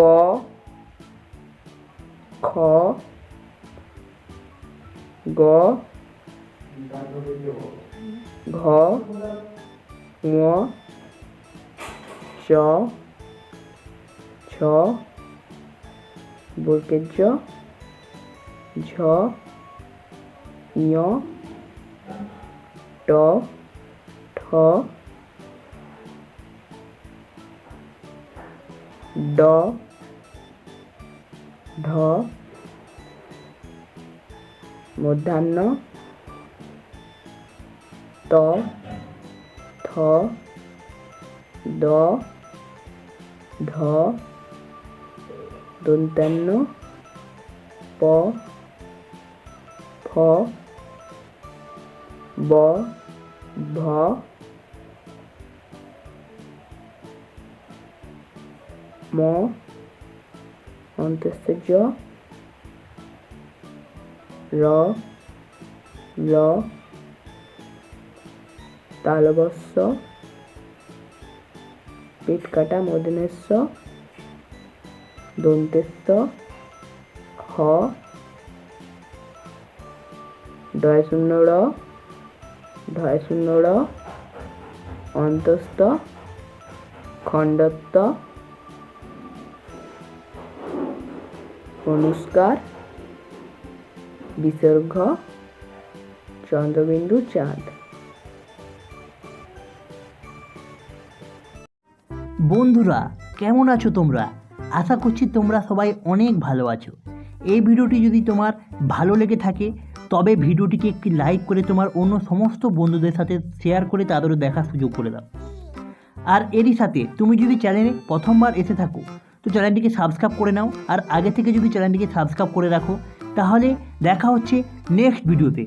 거, 거, 거, 거, 워, 저, 저, 뭘겠죠? 저, 여, 더, 더, 더, ঢ মধ্যাহ্ন ত থ দ ধ দন্তান্ন প ফ ব ভ ম অন্তস্থ র ল, তালবস্য পেট কাটা মদনেশ্ব দন্তেশ্ব খ ডয় শূন্য র ঢয় শূন্য র অন্তস্থ, খণ্ডত্ব অনুষ্কার, বিসর্গ, চন্দ্রবিন্দু চাঁদ। বন্ধুরা, কেমন আছো তোমরা? আশা করছি তোমরা সবাই অনেক ভালো আছো। এই ভিডিওটি যদি তোমার ভালো লেগে থাকে, তবে ভিডিওটিকে একটি লাইক করে তোমার অন্য সমস্ত বন্ধুদের সাথে শেয়ার করে তাদেরও দেখার সুযোগ করে দাও। আর এরই সাথে তুমি যদি চ্যানেলে প্রথমবার এসে থাকো তো চ্যানেলটিকে সাবস্ক্রাইব করে নাও। আর আগে থেকে যদি চ্যানেলটিকে সাবস্ক্রাইব করে রাখো, তাহলে দেখা হচ্ছে নেক্সট ভিডিওতে